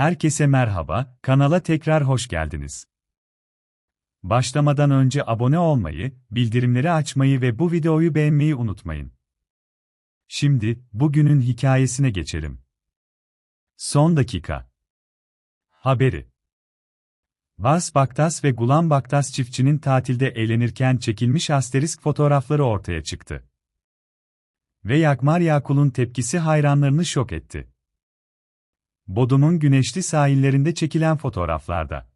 Herkese merhaba, kanala tekrar hoş geldiniz. Başlamadan önce abone olmayı, bildirimleri açmayı ve bu videoyu beğenmeyi unutmayın. Şimdi, bugünün hikayesine geçelim. Son dakika. Haberi. Vars Baktas ve Gulan Baktas çiftçinin tatilde eğlenirken çekilmiş asterisk fotoğrafları ortaya çıktı. Ve Yakmar Yakul'un tepkisi hayranlarını şok etti. Bodum'un güneşli sahillerinde çekilen fotoğraflarda.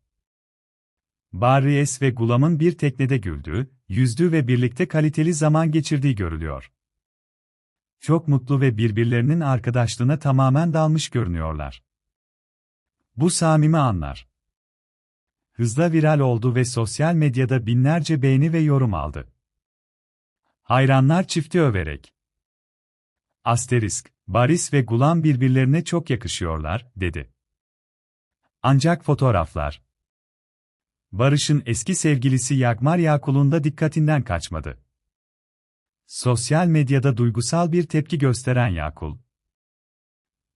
Barries ve Gulam'ın bir teknede güldüğü, yüzdüğü ve birlikte kaliteli zaman geçirdiği görülüyor. Çok mutlu ve birbirlerinin arkadaşlığına tamamen dalmış görünüyorlar. Bu samimi anlar. Hızla viral oldu ve sosyal medyada binlerce beğeni ve yorum aldı. Hayranlar çifti överek. Asterisk, Baris ve Gulam birbirlerine çok yakışıyorlar, dedi. Ancak fotoğraflar. Barış'ın eski sevgilisi Yagmar Yakul'un da dikkatinden kaçmadı. Sosyal medyada duygusal bir tepki gösteren Yakul.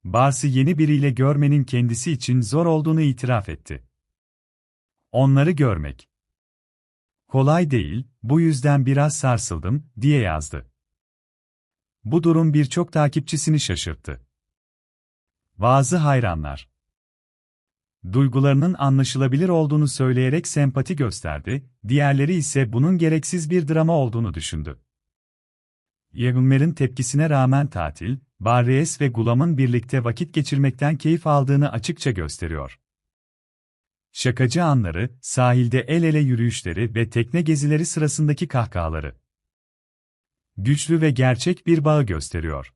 Bars'ı yeni biriyle görmenin kendisi için zor olduğunu itiraf etti. Onları görmek. Kolay değil, bu yüzden biraz sarsıldım, diye yazdı. Bu durum birçok takipçisini şaşırttı. Bazı hayranlar duygularının anlaşılabilir olduğunu söyleyerek sempati gösterdi, diğerleri ise bunun gereksiz bir drama olduğunu düşündü. Yevmer'in tepkisine rağmen tatil, Barres ve Gulam'ın birlikte vakit geçirmekten keyif aldığını açıkça gösteriyor. Şakacı anları, sahilde el ele yürüyüşleri ve tekne gezileri sırasındaki kahkahaları güçlü ve gerçek bir bağı gösteriyor.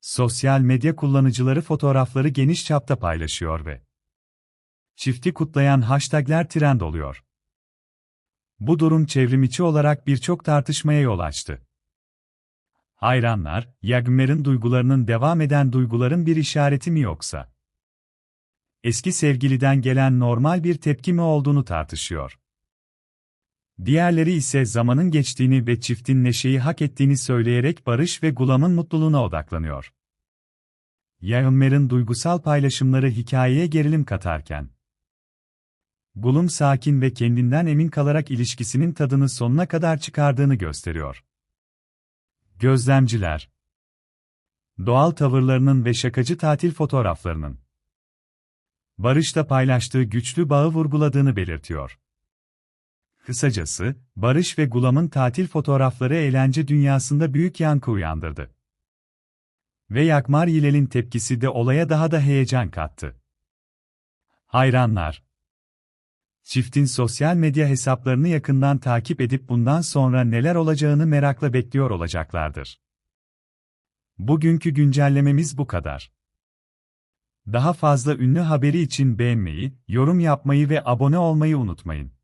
Sosyal medya kullanıcıları fotoğrafları geniş çapta paylaşıyor ve çifti kutlayan hashtagler trend oluyor. Bu durum çevrimiçi olarak birçok tartışmaya yol açtı. Hayranlar, Yagmer'in duygularının devam eden duyguların bir işareti mi yoksa? Eski sevgiliden gelen normal bir tepki mi olduğunu tartışıyor. Diğerleri ise zamanın geçtiğini ve çiftin neşeyi hak ettiğini söyleyerek Barış ve Gulam'ın mutluluğuna odaklanıyor. Yahınmer'in duygusal paylaşımları hikayeye gerilim katarken, Gulum sakin ve kendinden emin kalarak ilişkisinin tadını sonuna kadar çıkardığını gösteriyor. Gözlemciler Doğal tavırlarının ve şakacı tatil fotoğraflarının Barış'ta paylaştığı güçlü bağı vurguladığını belirtiyor. Kısacası, Barış ve Gulam'ın tatil fotoğrafları eğlence dünyasında büyük yankı uyandırdı. Ve Yakmar Yilel'in tepkisi de olaya daha da heyecan kattı. Hayranlar Çiftin sosyal medya hesaplarını yakından takip edip bundan sonra neler olacağını merakla bekliyor olacaklardır. Bugünkü güncellememiz bu kadar. Daha fazla ünlü haberi için beğenmeyi, yorum yapmayı ve abone olmayı unutmayın.